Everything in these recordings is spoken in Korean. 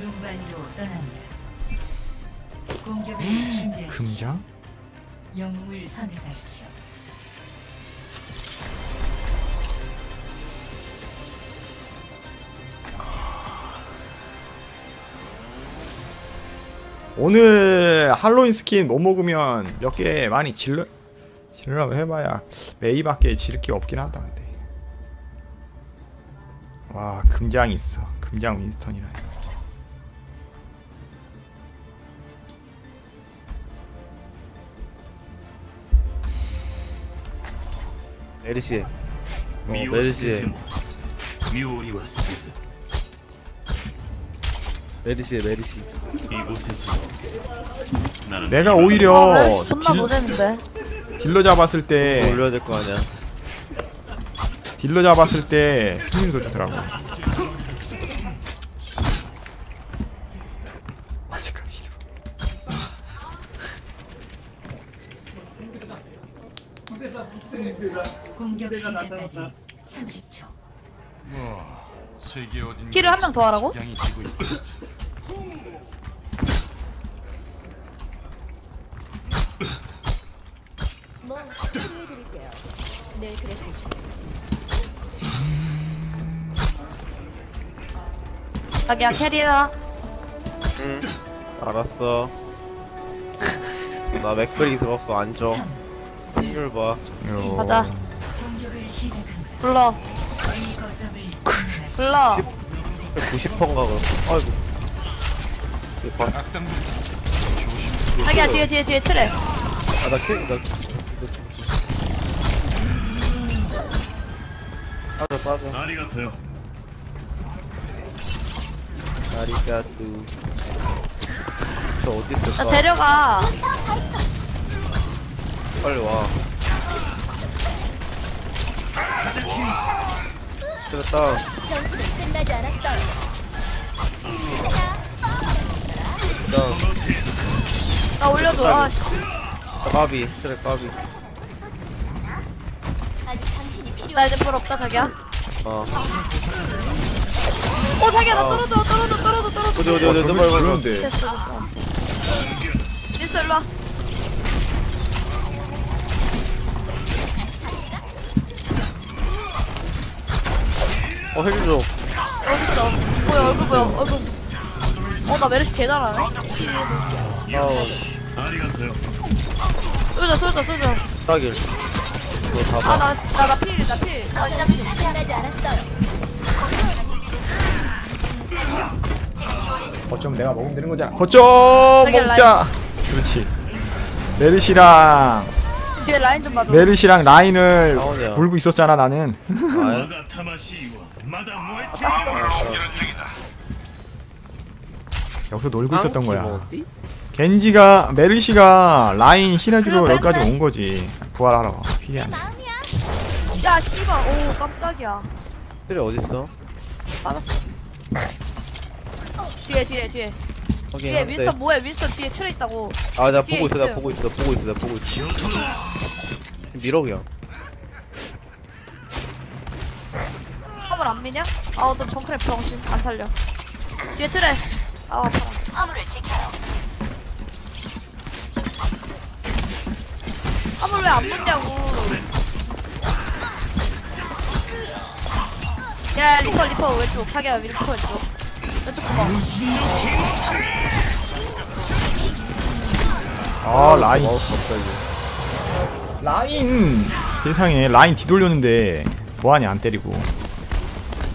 눈반이로 떠납니다. 공격을 준비하십시오. 금장? 영웅을 선택하십시오. 오늘 할로윈 스킨 못 먹으면 몇 개 많이 질러 질러라고 해봐야 메이밖에 지를 게 없긴 하다 근데 와 금장이 있어 금장 윈스턴이라 메르시 어 身を捨てて 메르시 も妙理は捨てず 메르시 메르시 以後せずなら 내가 오히려 아, 존나 딜, 노잼인데. 딜러 잡았을 때 올려야 될 거 아니야 딜러 잡았을 때 승률도 좋더라고 공격 시작까지 30초. 세계 어딘가 키를 한 명 더 하라고? 양이 지고 있다. 자기야 캐리라. 알았어 나 맥브리 들었어 앉아 이걸 봐. 요. 가자. 불러. 불러. 90%인가 그럼. 아이고. 이거 봐. 아, 자기야 뒤에 뒤에 뒤에 틀에. 아, 나 킬, 나. 빠져, 빠져. 나리 같아요. 나리가뚜. 저 어딨어? 나 데려가. 빨리 와. 됐다. 끝나지 나 올려줘. 아, 씨. 까비, 그래, 까비. 나 이제 볼 없다 자기야. 어. 어 자기야 나 떨어져 떨어져 떨어져 떨어져. 어디, 어디, 어, 어디, 어디, 빨리, 빨리. 됐어 됐어. 민서 일로 와. 어 해주죠 멋있다 뭐야 얼굴 뭐야? 얼굴. 어나 메르시 개 잘하네. 쏠자 쏠자 쏠자. 딱일. 아나나나 나, 나, 나 필이 나필. 거점 내가 먹으면 되는 거잖아. 거점 먹자. 그렇지. 메르시랑. 뒤에 라인 좀 봐줘. 메르시랑 라인을 나오네요. 물고 있었잖아 나는 아, 여기서 놀고 있었던 거야 겐지가 메르시가 라인 힐해주러 여기까지 온 거지 부활하러 희한해 야 씨발. 오 깜짝이야. 트레 어딨어? 빠졌어. 뒤에 뒤에 뒤에. 확인. 뒤에 윈스턴 뭐해 윈스턴 뒤에 틀에 있다고. 아, 나 뒤에 보고 있어, 나 있음. 보고 있어, 나 보고 있어, 나 보고 있어. 밀어, 그냥. 화물 안 미냐? 아우 너 정크랩 병신 안 살려. 뒤에 틀에. 아 지켜요. 화물 왜안 붙냐고. 야 리퍼 리퍼 왼쪽 자기야 리퍼 왼쪽. 왼쪽 봐봐. 아, 아 라인. 라인. 세상에 라인 뒤돌렸는데 보안이 안 때리고.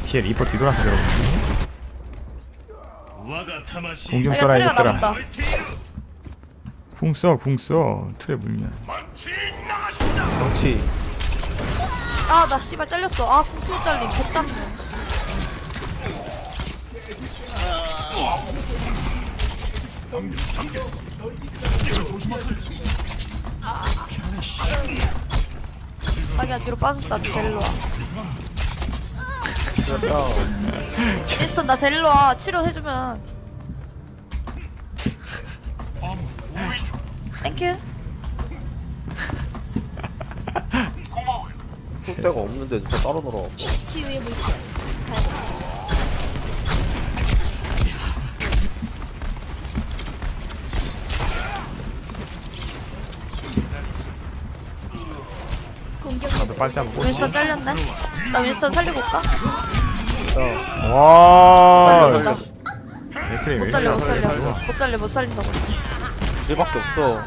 뒤에 리퍼 뒤돌아서 그러고 공좀 써라 이것들아 궁써 궁써 틀에 물면. 그렇지. 아나 씨발 잘렸어. 아 궁써 잘림. 개짱. 자기야 뒤로 빠졌다 데릴로 와. 미스턴 나 데릴로 와 치료해주면. 땡큐. 숫자가 없는데 진짜 따로 놀아. 치유의 물결. 빨대 한번 꽂지 윈스턴 잘렸네? 나 윈스턴 살리고 올까? 와. 살려 맥크리 못왜 살려 못 이렇게 살려. 살려? 못 살려 못 살린다고 얘밖에 없어.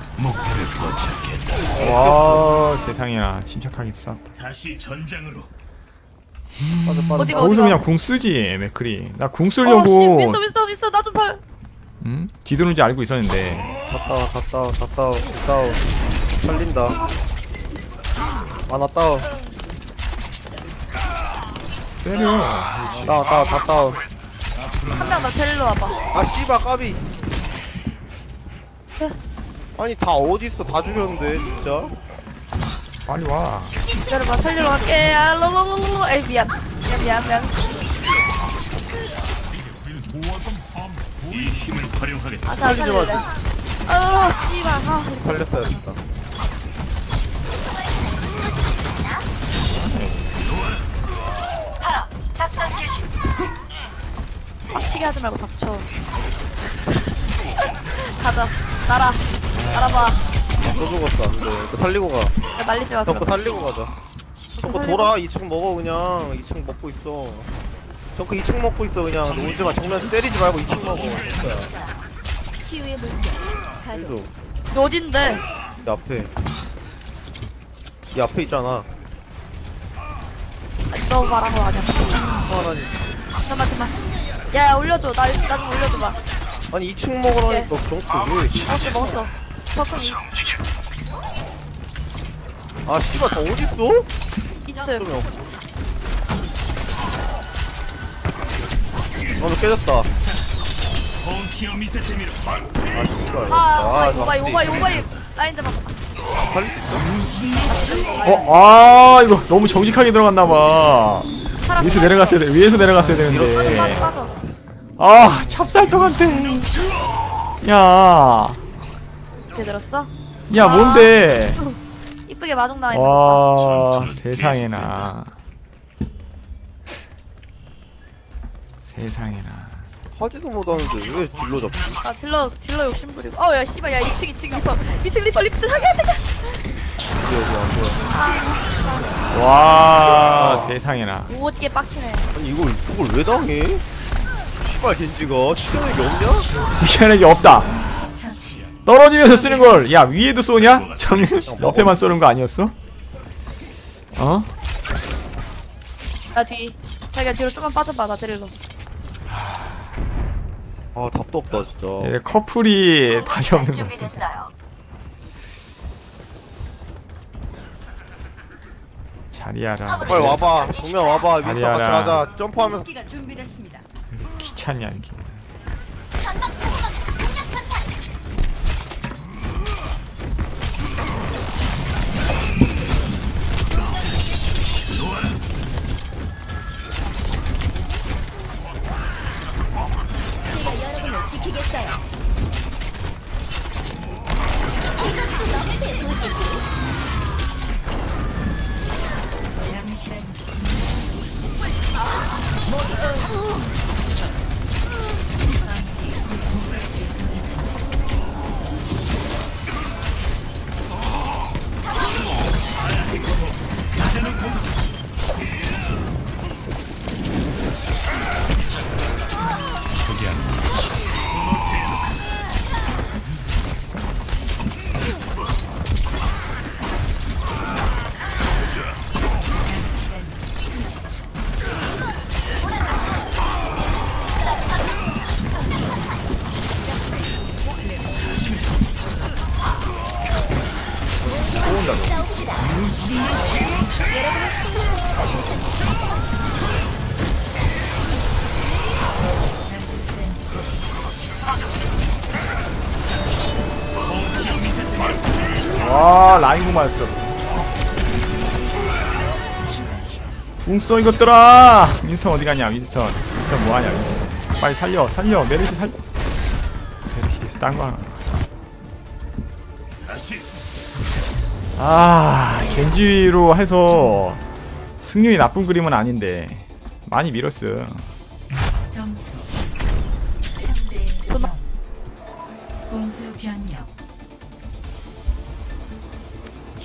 와 세상에나 침착하게 싸웠다 다시 전장으로. 빠져 빠져. 어디가 거기서 어디가? 그냥 궁 쓰지 맥크리. 나 궁 어, 씨, 쓰려고. 윈스턴 윈스턴 윈스턴 나좀 팔. 응? 뒤도는지 알고 있었는데. 갔다 와 갔다 와 갔다 와 갔다 와. 살린다 아나 다운. 때려. 다운 다운 다 다운. 한명 나 데리러 와봐. 아 씨발 까비. 아니 다 어딨어? 다 죽였는데 진짜? 빨리 와. 기다려봐 살리러 갈게. 아 로로로로 에이 미안. 미안 미안 미안. 이 힘을 활용하겠다. 아잘 살릴래. 아 씨발. 아. 살렸어야 됐다 빡치게 하지 말고 닥쳐. 가자. 날아. 날아봐. 또 죽었어 안돼. 너 살리고 가. 야, 말리지 마. 덩크 살리고 가자. 덩크. 돌아. 2층 먹어 그냥. 2층 먹고 있어. 덩크 2층 먹고 있어 그냥. 너 오지마. 정면 때리지 말고 2층 먹어. 진짜 치유의 물결. 가동. 힐도 너 어딘데? 내 앞에. 이 앞에 있잖아. 아니, 너 말한 거 아니야? 하나니 잠깐만 잠깐만 야야 올려줘. 나 나 좀 올려줘봐. 아니 2층 먹으라니까 왜 먹었어 먹었어. 저큰 이. 아 씨발 다 어딨어? 이츠 그러면. 어너 깨졌다. 펑키어 미세세미로 아 씨발. 아나 오바이 오바이 앞뒤. 오바이 오바이. 라인 잡아. 살릴 수 있어? 어? 아 이거 너무 정직하게 들어갔나봐. 살았어 위에서 내려갔어야 돼 위에서 내려갔어야 빠져 되는데. 빠져 아 찹쌀떡 같아 야야 이렇게 들었어? 뭔데? 이쁘게 마중 나와 있는 와 세상에나. 세상에나. 하지도 못하는데 왜 딜로 잡지? 아 딜러 딜러 욕심 부리고. 어야 씨발 야 2층 2층 리퍼 2층 리퍼 리퍼 하게 하게 여기 안 보여 와 세상에나. 오지게 빡치네. 아니 이걸 그걸 왜 당해? 씨발 겐지가 치명력이 없냐? 미안하게 없다. 떨어지면서 쓰는 걸 야 위에도 쏘냐? 정 옆에만 쏘는 거 아니었어? 어? 나 뒤 자기가 뒤로 좀만 빠져봐 나 데리러 아 답도 없다 진짜 얘 커플이 답이 없는 거 같아 준비됐어요. 자리하라 빨리 와봐 정면 와봐 윈스터 같이. 가자 점프하면서 준비됐습니다. 귀찮냐 이게 라인 구마였어. 붕써 이것들아! 윈스턴 어디 가냐 윈스턴. 윈스턴 뭐하냐 윈스턴. 빨리 살려 살려. 메르시 살려 메르시 됐어. 딴거 하나. 아 겐지로 해서 승률이 나쁜 그림은 아닌데. 많이 밀었어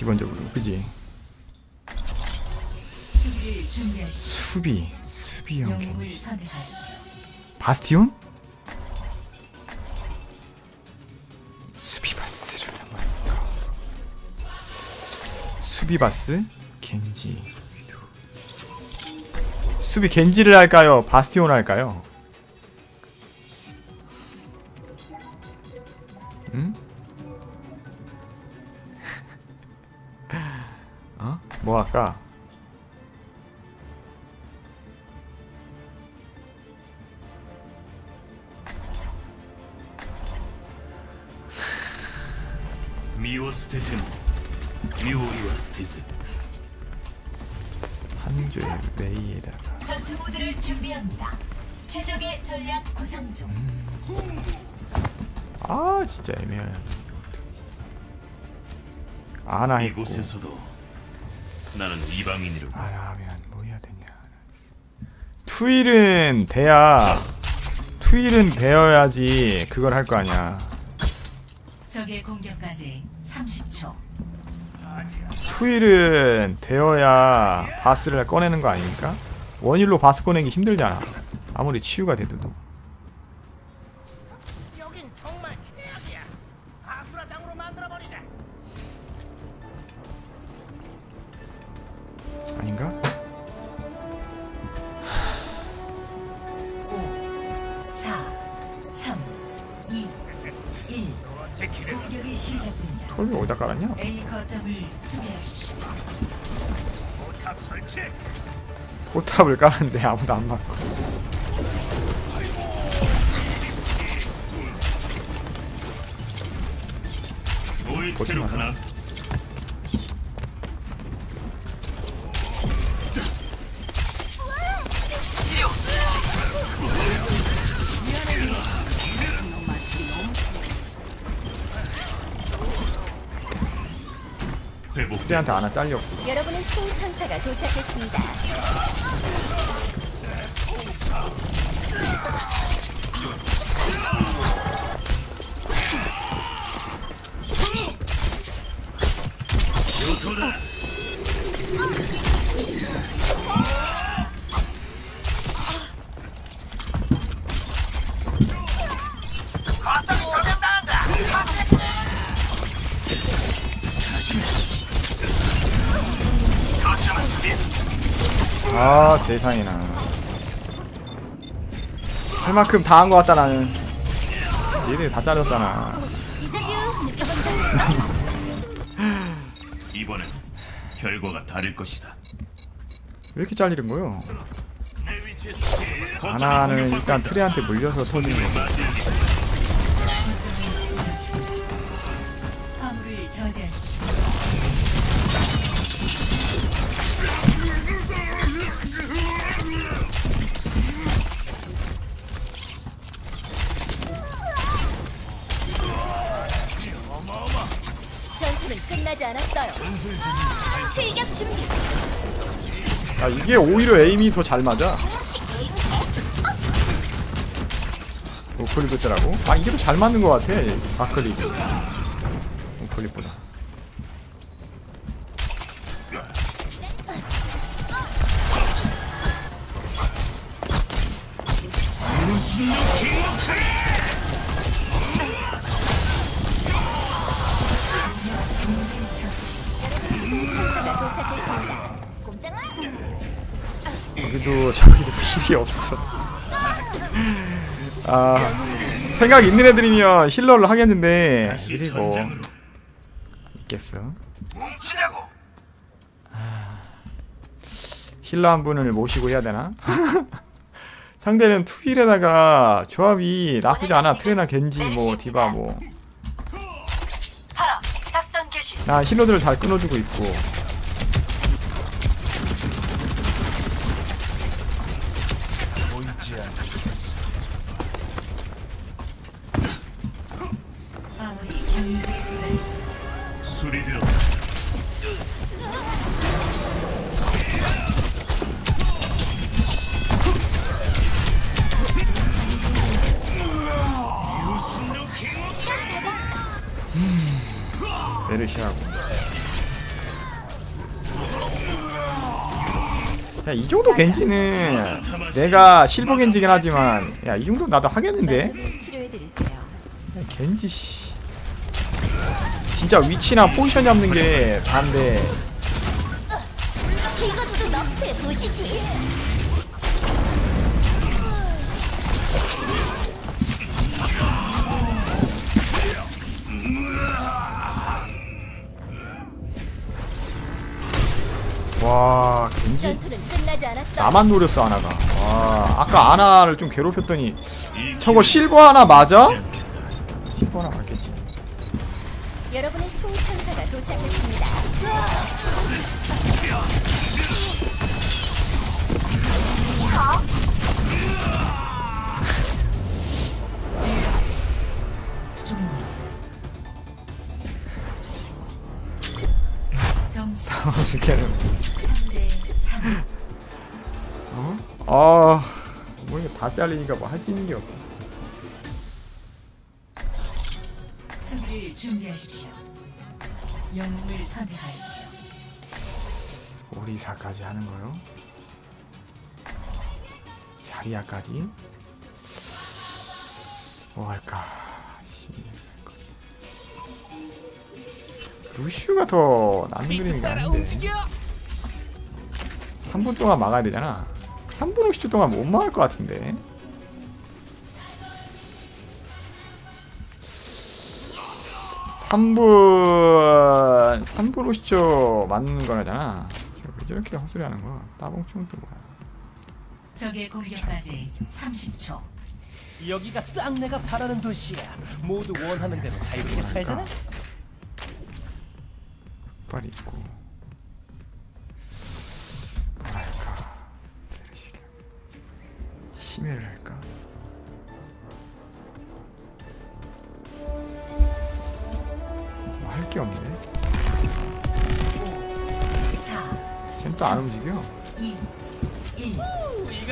기본적으로 그지. 수비 수비형 겐지. 바스티온? 수비바스를 한번 해볼까 수비바스 겐지. 수비 겐지를 할까요? 바스티온 할까요? 아 진짜 애매해. 아나 했고. 이곳에서도 나는 이방인으로 아나 하면 뭐 해야 되냐. 투일은 돼야 투일은 되어야지 그걸 할 거 아니야. 적의 공격까지 30초. 투일은 되어야 바스를 꺼내는 거 아닙니까? 원일로 바스 꺼내기 힘들잖아. 아무리 치유가 돼도 아닌가? 5, 4, 3, 2, 1. 공격이 시작됩니다. 톨비 어디다 깔았냐? A 거점을 수비하십시오. 포탑을 깔았는데 아무도 안 맞고 오이스 회복 후대한테 하나 잘렸고 여러분의 수호천사가 도착했습니다. 아 세상에나. 할 만큼 다한거 같다 나는. 얘네 다 잘렸잖아. 이번엔 결과가 다를 것이다. 왜 이렇게 잘리는 거요? 아나는 일단 트레한테 물려서 터지는 거 저지하 끝나지 않았어요. 출격 준비. 아 이게 오히려 에임이 더 잘 맞아 혹시 오클립스라고? 아 이게 더 잘 맞는 거 같아 아클립 오클립보다 여기도 저기도 힐이 없어. 아 생각 있는 애들이면 힐러를 하겠는데. 그리고 있겠어. 아, 힐러 한 분을 모시고 해야 되나? 상대는 투일에다가 조합이 나쁘지 않아. 트레나 겐지 뭐 디바 뭐. 나 힐러들을 다 끊어주고 있고 아무리 경제에 불과했어. 술이 들었다 메르시하고 야이 정도 겐지는 내가 실버 겐지긴 하지만 야 이 정도 나도 하겠는데. 야, 겐지 씨 진짜 위치나 포지션 잡는 게 다인데 너프해 보시지. 와 겐지. 나만 노렸어 하나가 와 아까 아나를 좀 괴롭혔더니 저거 실버 하나 맞아? 실버 하나 맞겠지 여러분의 수호천사가 도착했습니다. 점수 이렇게는 3대 3 어? 아, 뭐 이게 다 잘리니까 뭐 할 수 있는 게 없다. 하는 거요? 자리야까지? 뭐 할까? 씨. 루시우가 더 낫는 그림이 아닌데 3분 동안 막아야 되잖아 3분 50초 동안 못 막을 것 같은데 3분 3분 50초 맞는 거잖아 왜 저렇게 헛소리 하는 거야. 따봉충은 또 뭐야. 적의 공격까지 30초. 여기가 딱 내가 바라는 도시야. 모두 원하는 대로 자유롭게 살잖아. 빨리 있고. 뭐랄까. 베르시를 힘을 할까? 뭐 할게 없네 4 쟤는 또안 움직여. 2 1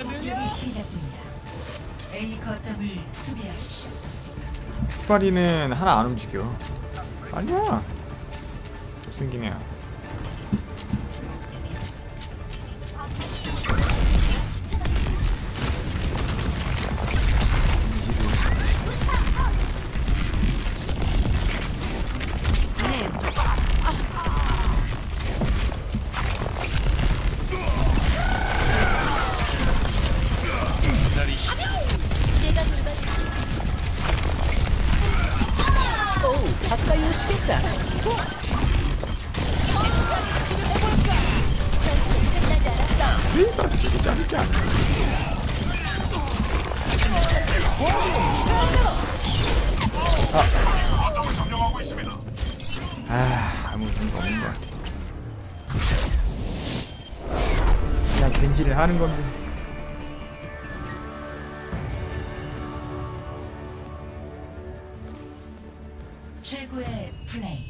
공격이 시작됩니다. A 거점을 수비하십시오. 흑발이는 하나 안 움직여. 아니야. 못생긴 애야 최고의 플레이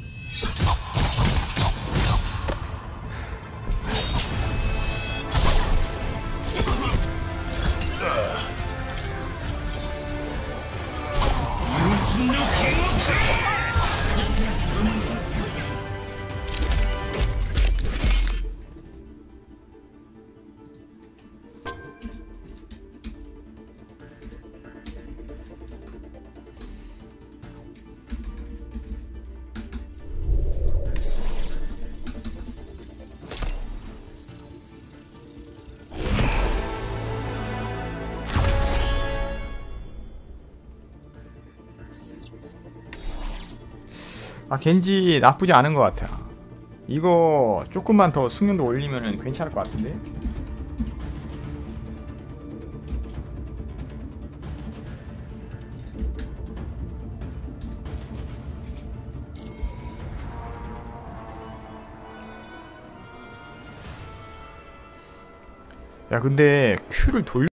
아 겐지 나쁘지 않은 것 같아 이거 조금만 더 숙련도 올리면은 괜찮을 것 같은데? 야 근데 큐를 돌